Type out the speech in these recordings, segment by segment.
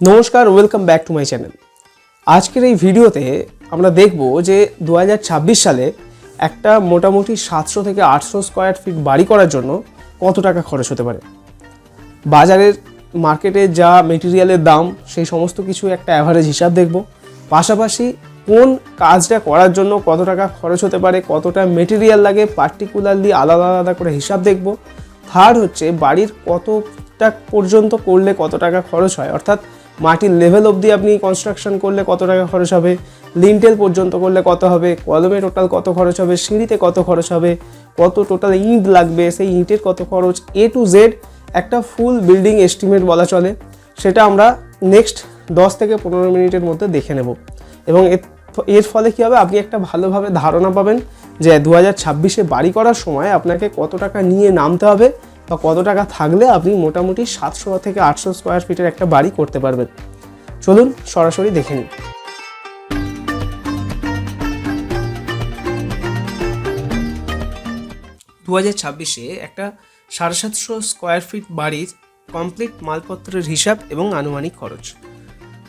নমস্কার welcome back to my channel আজকের এই ভিডিওতে আমরা দেখব যে দু হাজার ছাব্বিশ সালে একটা মোটামুটি সাতশো থেকে আটশো স্কোয়ার ফিট বাড়ি করার জন্য কত টাকা খরচ হতে পারে? বাজারের মার্কেটে যা মেটেরিয়ালের দাম, সেই সমস্ত কিছু একটা অ্যাভারেজ হিসাব দেখব। পাশাপাশি কোন কাজটা করার জন্য কত টাকা খরচ হতে পারে, কতটা মেটেরিয়াল লাগে পার্টিকুলারলি আলাদা আলাদা করে হিসাব দেখব। থার্ড হচ্ছে বাড়ির কতটা পর্যন্ত করলে কত টাকা খরচ হয়, অর্থাৎ মাটির লেভেল অবধি আপনি কনস্ট্রাকশন করলে কত টাকা খরচ হবে? লিন্টেল পর্যন্ত করলে কত হবে? কলমে টোটাল কত খরচ হবে? সিঁড়িতে কত খরচ হবে? কত টোটাল ইট লাগবে? সেই ইটের কত খরচ? এ টু জেড একটা ফুল বিল্ডিং এস্টিমেট বলা চলে। সেটা আমরা নেক্সট দশ থেকে পনেরো মিনিটের মধ্যে দেখে নেব। এবং এর ফলে কী হবে? আপনি একটা ভালোভাবে ধারণা পাবেন যে দু হাজার ছাব্বিশে বাড়ি করার সময় আপনাকে কত টাকা নিয়ে নামতে হবে বা কত টাকা থাকলে আপনি মোটামুটি সাতশো থেকে আটশো স্কোয়ার ফিটের একটা বাড়ি করতে পারবেন। চলুন সরাসরি দেখে নিন দু হাজার ছাব্বিশে একটা সাড়ে সাতশো স্কোয়ার ফিট বাড়ির কমপ্লিট মালপত্রের হিসাব এবং আনুমানিক খরচ।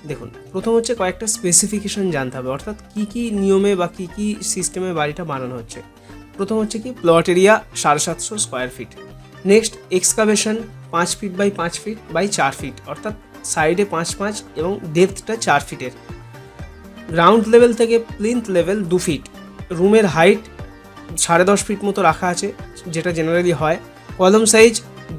দেখুন, প্রথম হচ্ছে কয়েকটা স্পেসিফিকেশন জানতে হবে, অর্থাৎ কী কী নিয়মে বা কী কী সিস্টেমে বাড়িটা বানানো হচ্ছে। প্রথম হচ্ছে কি প্লট এরিয়া সাড়ে সাতশো স্কোয়ার ফিট নেক্সট এক্সকাভেশন পাঁচ ফিট বাই পাঁচ ফিট বাই চার ফিট অর্থাৎ সাইডে পাঁচ পাঁচ এবং ডেপথটা চার ফিটের গ্রাউন্ড লেভেল থেকে প্লিন্থ লেভেল দু ফিট রুমের হাইট সাড়ে দশ ফিট মতো রাখা আছে, যেটা জেনারেলি হয়। কলম সাইজ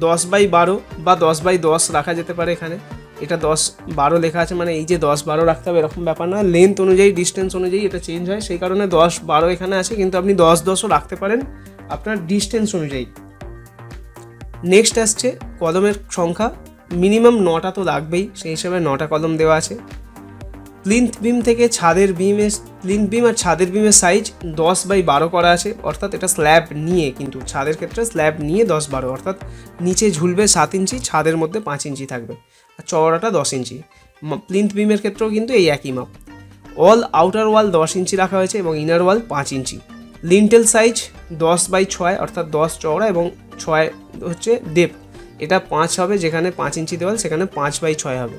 দশ বাই বারো বা দশ বাই দশ রাখা যেতে পারে এখানে। এটা দশ বারো লেখা আছে মানে এই যে দশ বারো রাখতে হবে, এরকম ব্যাপার না। লেন্থ অনুযায়ী ডিস্টেন্স অনুযায়ী এটা চেঞ্জ হয়। সেই কারণে দশ বারো এখানে আছে, কিন্তু আপনি দশ দশও রাখতে পারেন আপনার ডিস্টেন্স অনুযায়ী। নেক্সট আসছে কলমের সংখ্যা। মিনিমাম নটা তো লাগবেই, সেই হিসাবে নটা কলম দেওয়া আছে। প্লিন্থ বিম থেকে ছাদের বিমের প্লিন্থ বিম আর ছাদের বিমের সাইজ দশ বাই বারো করা আছে। অর্থাৎ এটা স্ল্যাব নিয়ে কিন্তু, ছাদের ক্ষেত্রে স্ল্যাব নিয়ে দশ বারো। অর্থাৎ নিচে ঝুলবে সাত ইঞ্চি, ছাদের মধ্যে পাঁচ ইঞ্চি থাকবে। আর চওড়াটা দশ ইঞ্চি। প্লিন্থ বিমের ক্ষেত্রেও কিন্তু এই একই মাপ। অল আউটার ওয়াল দশ ইঞ্চি রাখা হয়েছে এবং ইনার ওয়াল পাঁচ ইঞ্চি। লিন্টেল সাইজ দশ বাই ছয়, অর্থাৎ দশ চওড়া এবং ছয় হচ্ছে ডেপ এটা পাঁচ হবে, যেখানে পাঁচ ইঞ্চি দেওয়াল, সেখানে পাঁচ বাই ছয় হবে।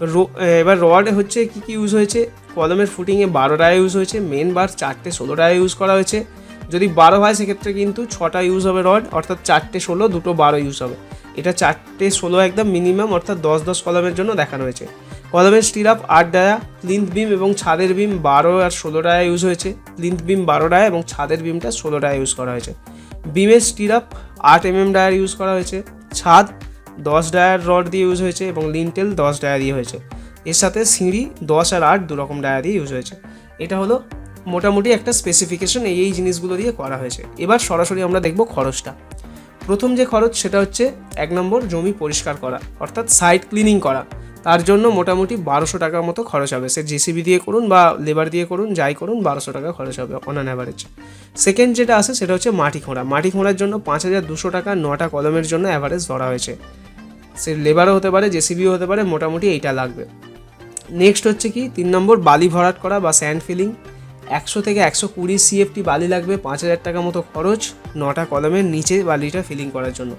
রো- এবার রড হচ্ছে কি কি ইউজ হয়েছে? কলমের ফুটিংয়ে বারো ডায়া ইউজ হয়েছে মেন বার চারটে ষোলো ডায়া ইউজ করা হয়েছে। যদি বারো হয়, সেক্ষেত্রে কিন্তু ছটা ইউজ হবে রড, অর্থাৎ চারটে ষোলো, দুটো বারো ইউজ হবে। এটা চারটে ষোলো একদম মিনিমাম অর্থাৎ দশ দশ কলমের জন্য দেখানো হয়েছে। কলমের স্টিরাপ আট ডায়া প্লিন্থ বিম এবং ছাদের বিম বারো আর ষোলো ডায়া ইউজ হয়েছে। প্লিন্থ বিম বারো ডায়া এবং ছাদের বিমটা ষোলো ডায়া ইউজ করা হয়েছে। বিমের স্টিরাপ আট এম এম ডায়ার ইউজ করা হয়েছে। ছাদ দশ ডায়ার রড দিয়ে ইউজ হয়েছে এবং লিন্টেল দশ ডায়া দিয়ে হয়েছে। এর সাথে সিঁড়ি দশ আর আট দু রকম ডায়া দিয়ে ইউজ হয়েছে। এটা হলো মোটামুটি একটা স্পেসিফিকেশন এই এই জিনিসগুলো দিয়ে করা হয়েছে। এবার সরাসরি আমরা দেখব খরচটা। প্রথম যে খরচ সেটা হচ্ছে এক নম্বর জমি পরিষ্কার করা, অর্থাৎ সাইড ক্লিনিং করা। তার জন্য মোটামুটি বারোশো টাকার মতো খরচ হবে। সে জেসিবি দিয়ে করুন বা লেবার দিয়ে করুন, যাই করুন, বারোশো টাকা খরচ হবে অন অ্যান অ্যাভারেজ সেকেন্ড যেটা আছে, সেটা হচ্ছে মাটি খোঁড়া। মাটি খোঁড়ার জন্য পাঁচ হাজার দুশো টাকা নটা কলমের জন্য অ্যাভারেজ ধরা হয়েছে। সে লেবারও হতে পারে জেসিবিও হতে পারে, মোটামুটি এইটা লাগবে। নেক্সট হচ্ছে কি, তিন নম্বর বালি ভরাট করা বা স্যান্ড ফিলিং একশো থেকে একশো কুড়ি সিএফটি বালি লাগবে, পাঁচ হাজার টাকা মতো খরচ, নটা কলমের নিচে বালিটা ফিলিং করার জন্য।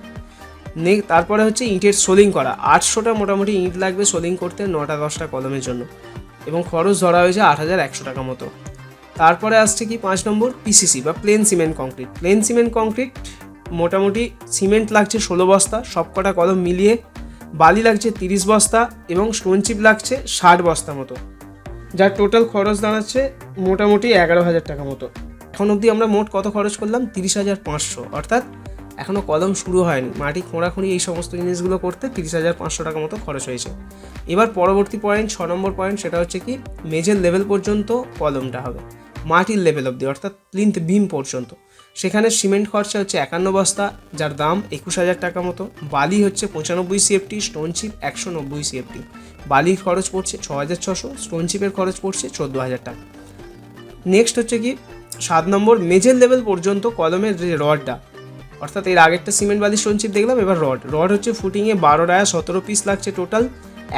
নে, তারপরে হচ্ছে ইঁটের সোলিং করা। আটশোটা মোটামুটি ইঁট লাগবে সোলিং করতে নটা, দশটা কলমের জন্য। এবং খরচ ধরা হয়েছে আট হাজার একশো টাকা মতো। তারপরে আসছে কি পাঁচ নম্বর পিসিসি বা plain cement concrete plain cement concrete মোটামুটি সিমেন্ট লাগছে ষোলো বস্তা, সবকটা কলম মিলিয়ে বালি লাগছে তিরিশ বস্তা এবং স্টোন চিপ লাগছে ষাট বস্তা মতো। যার টোটাল খরচ দাঁড়াচ্ছে মোটামুটি এগারো হাজার টাকা মতো। এখন অবধি আমরা মোট কত খরচ করলাম? তিরিশ হাজার পাঁচশো। অর্থাৎ এখনও কলম শুরু হয়নি। মাটি খোঁড়াখুঁড়ি এই সমস্ত জিনিসগুলো করতে তিরিশ হাজার পাঁচশো টাকা মতো খরচ হয়েছে। এবার পরবর্তী পয়েন্ট ছ নম্বর পয়েন্ট সেটা হচ্ছে কি মেজের লেভেল পর্যন্ত কলমটা হবে। মাটির লেভেল অবধি, অর্থাৎ প্লিন্থ বিম পর্যন্ত। সেখানে সিমেন্ট খরচা হচ্ছে একান্ন বস্তা, যার দাম একুশ হাজার টাকা মতো। বালি হচ্ছে পঁচানব্বই সিএফটি স্টোন চিপ একশো নব্বই সিএফটি বালির খরচ পড়ছে ছ হাজার ছশো স্টোন চিপের খরচ পড়ছে চোদ্দ হাজার টাকা। নেক্সট হচ্ছে কি, সাত নম্বর মেজের লেভেল পর্যন্ত কলমের যে রডটা অর্থাৎ এর আগেরটা সিমেন্ট বালি সঞ্চিত দেখলাম, এবার রড। রড হচ্ছে ফুটিংয়ে বারো ডায়া সতেরো পিস লাগছে টোটাল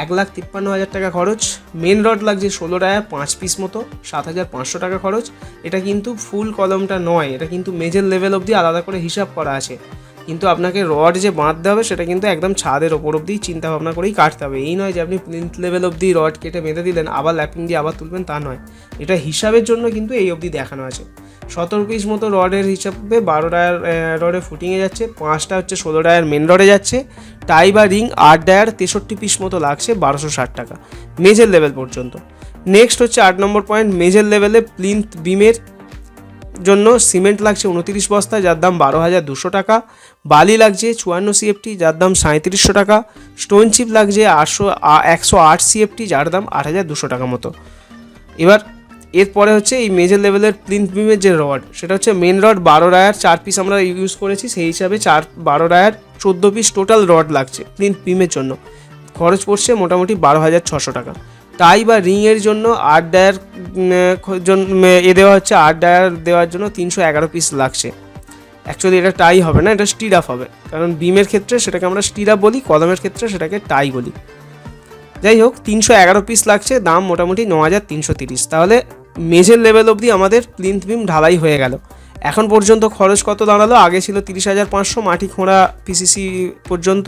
এক লাখ তিপ্পান্ন হাজার টাকা খরচ। মেন রড লাগছে ষোলো ডায়া পাঁচ পিস মতো, সাত হাজার পাঁচশো টাকা খরচ। এটা কিন্তু ফুল কলমটা নয়, এটা কিন্তু মেজের লেভেল অবধি আলাদা করে হিসাব করা আছে। কিন্তু আপনাকে রড যে বাঁধতে হবে, সেটা কিন্তু একদম ছাদের ওপর অব্দি চিন্তা ভাবনা করেই কাটতে হবে। এই নয় যে আপনি প্লিন্থ লেভেল অবধি রড কেটে বেঁধে দিলেন, আবার ল্যাপিং দিয়ে আবার তুলবেন, তা নয়। এটা হিসাবের জন্য কিন্তু এই অবধি দেখানো আছে। সতেরো পিস মতো রডের হিসাবে বারো ডায়ার রডে ফুটিংয়ে যাচ্ছে, পাঁচটা হচ্ছে ষোলো ডায়ার মেন রডে যাচ্ছে টাই বা রিং আট ডায়ার তেষট্টি পিস মতো লাগছে, বারোশো ষাট টাকা মেজের লেভেল পর্যন্ত। নেক্সট হচ্ছে আট নম্বর পয়েন্ট মেজের লেভেলে প্লিন্থ বিমের জন্য সিমেন্ট লাগছে উনতিরিশ বস্তা যার দাম বারো হাজার দুশো টাকা। বালি লাগছে চুয়ান্ন সিএফটি, যার দাম সাঁত্রিশশো টাকা। স্টোন চিপ লাগছে আটশো একশো আট সিএফটি, যার দাম আট হাজার দুশো টাকা মতো। এবার, এরপরে হচ্ছে এই মেজর লেভেলের প্লিন্থ বিমের যে রড সেটা হচ্ছে মেন রড বারো ডায়ার চার পিস আমরা ইউজ করেছি, সেই হিসাবে চার, বারো ডায়ার চোদ্দ পিস টোটাল রড লাগছে প্লিন্থ বিমের জন্য। খরচ পড়ছে মোটামুটি বারো হাজার ছশো টাকা। টাই বা রিংয়ের জন্য আট ডায়ার জন্য এ দেওয়া হচ্ছে আট ডায়ার দেওয়ার জন্য তিনশো এগারো পিস লাগছে। অ্যাকচুয়ালি এটা টাই হবে না, এটা স্টির আপ হবে। কারণ বিমের ক্ষেত্রে সেটাকে আমরা স্টির আপ বলি কলমের ক্ষেত্রে সেটাকে টাই বলি। যাই হোক, তিনশো এগারো পিস লাগছে, দাম মোটামুটি ন হাজার তিনশো তিরিশ। তাহলে মেজের লেভেল অবধি আমাদের প্লিন্থ বিম ঢালাই হয়ে গেল। এখন পর্যন্ত খরচ কত দাঁড়াল? আগে ছিল তিরিশ হাজার পাঁচশো, মাটি খোঁড়া পিসিসি পর্যন্ত।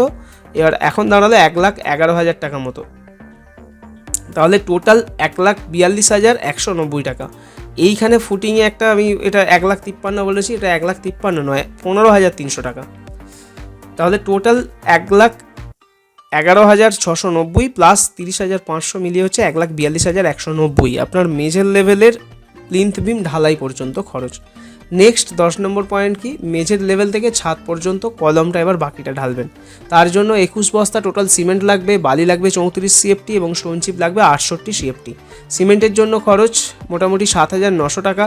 এবার এখন দাঁড়াল এক লাখ এগারো হাজার টাকা মতো। তাহলে টোটাল এক লাখ বিয়াল্লিশ হাজার একশো নব্বই টাকা। এইখানে ফুটিংয়ে একটা আমি এটা এক লাখ তিপ্পান্ন বলেছি, এটা এক লাখ তিপ্পান্ন নয়, পনেরো হাজার তিনশো টাকা। তাহলে টোটাল এক লাখ এগারো হাজার ছশো নব্বই প্লাস তিরিশ হাজার পাঁচশো মিলিয়ে হচ্ছে এক লাখ বিয়াল্লিশ হাজার একশো নব্বই। আপনার মেজর লেভেলের প্লিন্থ বিম ঢালাই পর্যন্ত খরচ। নেক্সট দশ নম্বর পয়েন্ট কি? মেঝের লেভেল থেকে ছাদ পর্যন্ত কলমটা এবার বাকিটা ঢালবেন। তার জন্য একুশ বস্তা টোটাল সিমেন্ট লাগবে, বালি লাগবে চৌত্রিশ সিএফটি এবং স্টোন চিপ লাগবে আটষট্টি সিএফটি সিমেন্টের জন্য খরচ মোটামুটি সাত হাজার নশো টাকা।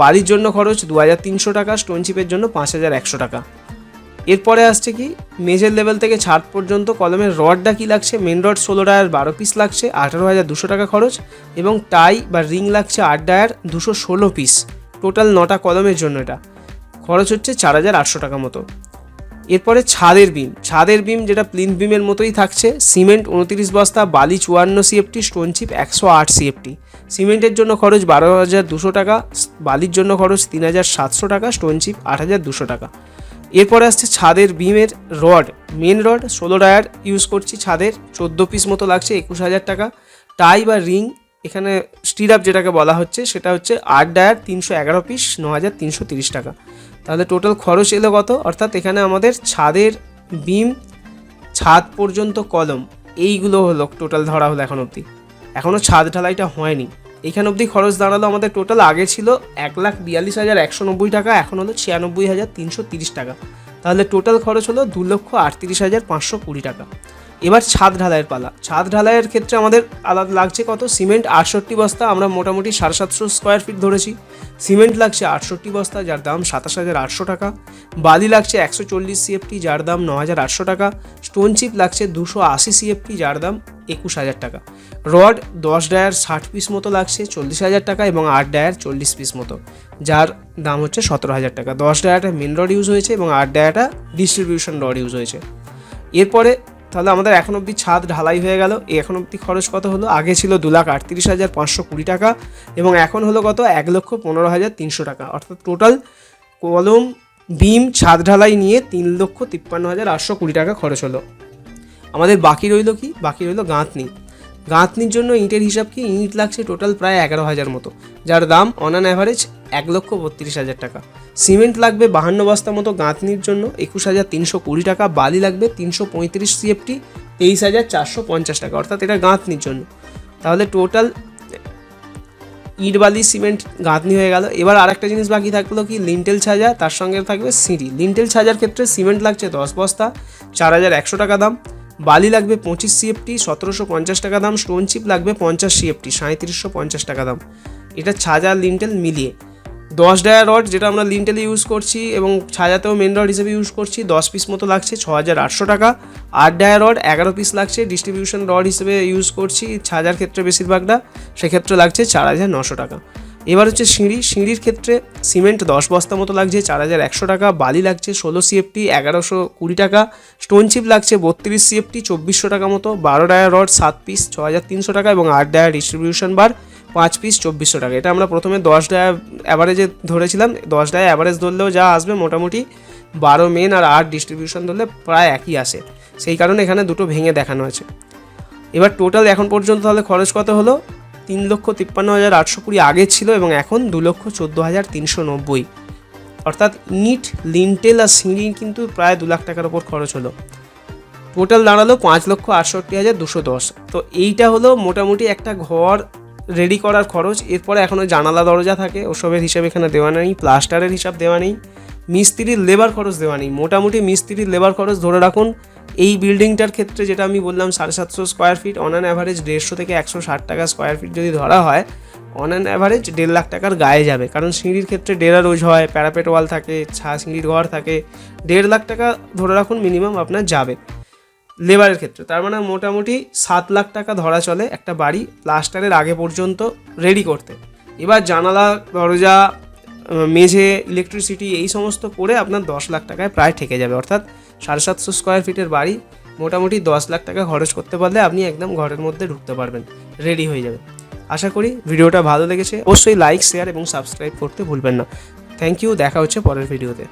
বালির জন্য খরচ দু হাজার তিনশো টাকা স্টোন চিপের জন্য পাঁচ হাজার একশো টাকা। এরপরে আসছে কি? মেজের লেভেল থেকে ছাদ পর্যন্ত কলমের রডটা কি লাগছে? মেন রড ষোলো ডায়ার বারো পিস লাগছে, আঠারো হাজার দুশো টাকা খরচ এবং টাই বা রিং লাগছে আট ডায়ার দুশো ষোলো পিস টোটাল নটা কলমের জন্য এটা। খরচ হচ্ছে চার হাজার আটশো টাকা মতো। এরপরে ছাদের বিম। ছাদের বিম যেটা প্লিন্থ বিমের মতোই থাকছে। সিমেন্ট উনতিরিশ বস্তা, বালি চুয়ান্ন সিএফটি, স্টোন চিপ একশো আট সিএফটি। সিমেন্টের জন্য খরচ বারো হাজার দুশো টাকা বালির জন্য খরচ তিন হাজার সাতশো টাকা, স্টোন চিপ আট হাজার দুশো টাকা। এরপরে আসছে ছাদের বিমের রড। মেন রড, ষোলো ডায়ার ইউজ করছি ছাদের। চোদ্দ পিস মতো লাগছে, একুশ হাজার টাকা। টাই বা রিং, এখানে স্টিরাপ যেটাকে বলা হচ্ছে, সেটা হচ্ছে আট ডায়ার তিনশো এগারো পিস ন হাজার তিনশো তিরিশ টাকা। তাহলে টোটাল খরচ এলো কত? অর্থাৎ এখানে আমাদের ছাদের বিম, ছাদ পর্যন্ত কলম, এইগুলো হলো টোটাল ধরা হলো এখন অবধি। এখনও ছাদ ঢালাইটা হয়নি। এখান অবধি খরচ দাঁড়াল, আমাদের টোটাল আগে ছিল এক লাখ বিয়াল্লিশ হাজার একশো নব্বই টাকা, এখন হলো ছিয়ানব্বই হাজার তিনশো তিরিশ টাকা। তাহলে টোটাল খরচ হলো দু লক্ষ আটত্রিশ হাজার পাঁচশো কুড়ি টাকা। এবার ছাদ ঢালাইয়ের পালা। ছাদ ঢালাইয়ের ক্ষেত্রে আমাদের আলাদা লাগছে কত? সিমেন্ট আটষট্টি বস্তা, আমরা মোটামুটি সাড়ে সাতশো স্কোয়ার ফিট ধরেছি। সিমেন্ট লাগছে আটষট্টি বস্তা, যার দাম সাতাশ হাজার আটশো টাকা। বালি লাগছে একশো চল্লিশ সিএফটি যার দাম ন হাজার আটশো টাকা। স্টোন চিপ লাগছে দুশো আশি সিএফটি যার দাম একুশ হাজার টাকা। রড দশ ডায়ার ষাট পিস মতো লাগছে, চল্লিশ হাজার টাকা এবং আট ডায়ার চল্লিশ পিস মতো। যার দাম হচ্ছে সতেরো হাজার টাকা। দশ ডায়াটা মেন রড ইউজ হয়েছে এবং আট ডায়াটা ডিস্ট্রিবিউশন রড ইউজ হয়েছে। এরপরে তাহলে আমাদের এখন অবধি ছাদ ঢালাই হয়ে গেল। এখন অবধি খরচ কত হলো? আগে ছিল দু লাখ আটত্রিশ হাজার পাঁচশো কুড়ি টাকা এবং এখন হলো কত? এক লক্ষ পনেরো হাজার তিনশো টাকা। অর্থাৎ টোটাল কলম বিম ছাদ ঢালাই নিয়ে তিন লক্ষ তিপ্পান্ন হাজার আটশো কুড়ি টাকা খরচ হলো। আমাদের বাকি রইল কি? বাকি রইল গাঁথনি। গাঁথনির জন্য ইঁটের হিসাব কি ইঁট লাগছে টোটাল প্রায় এগারো হাজার মতো, যার দাম অন অ্যান অ্যাভারেজ এক লক্ষ বত্রিশ হাজার টাকা। সিমেন্ট লাগবে বাহান্ন বস্তা মতো গাঁথনির জন্য, একুশ হাজার তিনশো কুড়ি টাকা, বালি লাগবে তিনশো পঁয়ত্রিশ সিএফটি তেইশ হাজার চারশো পঞ্চাশ টাকা, অর্থাৎ এটা গাঁথনির জন্য। তাহলে টোটাল ইট, বালি, সিমেন্ট গাঁথনি হয়ে গেল। এবার আরেকটা জিনিস বাকি থাকল কি, লিন্টেল ছাজা, তার সঙ্গে থাকবে সিঁড়ি। লিন্টেল ছাজার ক্ষেত্রে সিমেন্ট লাগছে দশ বস্তা, চার হাজার একশো টাকা দাম। বালি লাগবে পঁচিশ সিএফটি সতেরোশো পঞ্চাশ টাকা দাম স্টোন চিপ লাগবে পঞ্চাশ সিএফটি সাঁত্রিশশো পঞ্চাশ টাকা দাম। এটা ছাজা লিন্টেল মিলিয়ে। দশ ডায়া রড যেটা আমরা লিন্টেলে ইউজ করছি এবং ছাজাতেও মেন রড হিসেবে ইউজ করছি, দশ পিস মতো লাগছে ছ হাজার আটশো টাকা। আট ডায়া রড, এগারো পিস লাগছে ডিস্ট্রিবিউশন রড হিসেবে ইউজ করছি, ছাজার ক্ষেত্রে বেশিরভাগটা, সেক্ষেত্রে লাগছে চার হাজার নশো টাকা। এবার হচ্ছে সিঁড়ি, সিঁড়ির ক্ষেত্রে সিমেন্ট দশ বস্তা মতো লাগছে, চার হাজার একশো টাকা, বালি লাগছে ষোলো সিএফটি, এগারোশো কুড়ি টাকা স্টোন চিপ লাগছে বত্রিশ সিএফটি, চব্বিশশো টাকা মতো, বারো ডায়া রড, সাত পিস ছ হাজার তিনশো টাকা এবং আট ডায়া ডিস্ট্রিবিউশন বার পাঁচ পিস চব্বিশশো টাকা। এটা আমরা প্রথমে দশ ডায়া অ্যাভারেজে ধরেছিলাম, দশ ডায়া অ্যাভারেজ ধরলেও যা আসবে মোটামুটি বারো মেন আর আট ডিস্ট্রিবিউশন ধরলে প্রায় একই আসে। সেই কারণে এখানে দুটো ভেঙে দেখানো আছে। এবার টোটাল এখন পর্যন্ত তাহলে খরচ কত হলো? তিন লক্ষ তিপ্পান্ন হাজার আটশো কুড়ি আগে ছিল এবং এখন দু লক্ষ চোদ্দ হাজার তিনশো নব্বই। অর্থাৎ ইট লিন্টেল আর সিঁড়ি কিন্তু প্রায় দু লাখ টাকার ওপর খরচ হলো। টোটাল দাঁড়াল পাঁচ লক্ষ আটষট্টি হাজার দুশো দশ। তো এইটা হলো মোটামুটি একটা ঘর রেডি করার খরচ। এরপরে এখনও জানালা দরজা থাকে, ওসবের হিসাব এখানে দেওয়া নেই প্লাস্টারের হিসাব দেওয়া নেই, মিস্ত্রির লেবার খরচ দেওয়া নেই। মোটামুটি মিস্ত্রির লেবার খরচ ধরে রাখুন এই বিল্ডিংটার ক্ষেত্রে যেটা আমি বললাম সাড়ে সাতশো square feet on an average দেড়শো থেকে একশো ষাট টাকা স্কোয়ার ফিট যদি ধরা হয় অন অ্যান অ্যাভারেজ দেড় লাখ টাকার গায়ে যাবে। কারণ সিঁড়ির ক্ষেত্রে ডেরা রোজ হয় প্যারাপেট ওয়াল থাকে, ছা সিঁড়ির ঘর থাকে, দেড় লাখ টাকা ধরে রাখুন মিনিমাম আপনার যাবে। লেবারের ক্ষেত্রে, তার মানে মোটামুটি সাত লাখ টাকা ধরা চলে একটা বাড়ি প্লাস্টারের আগে পর্যন্ত রেডি করতে। এবার জানালা, দরজা মেঝে ইলেকট্রিসিটি এই সমস্ত করে আপনার দশ লাখ টাকায় প্রায় ঠেকে যাবে। অর্থাৎ সাড়ে সাতশো স্কোয়ার ফিটের বাড়ি, মোটামুটি দশ লাখ টাকা খরচ করতে পারলে আপনি একদম ঘরের মধ্যে ঢুকতে পারবেন রেডি হয়ে যাবে আশা করি ভিডিওটা ভালো লেগেছে, অবশ্যই লাইক শেয়ার এবং সাবস্ক্রাইব করতে ভুলবেন না। থ্যাংক ইউ দেখা হচ্ছে পরের ভিডিওতে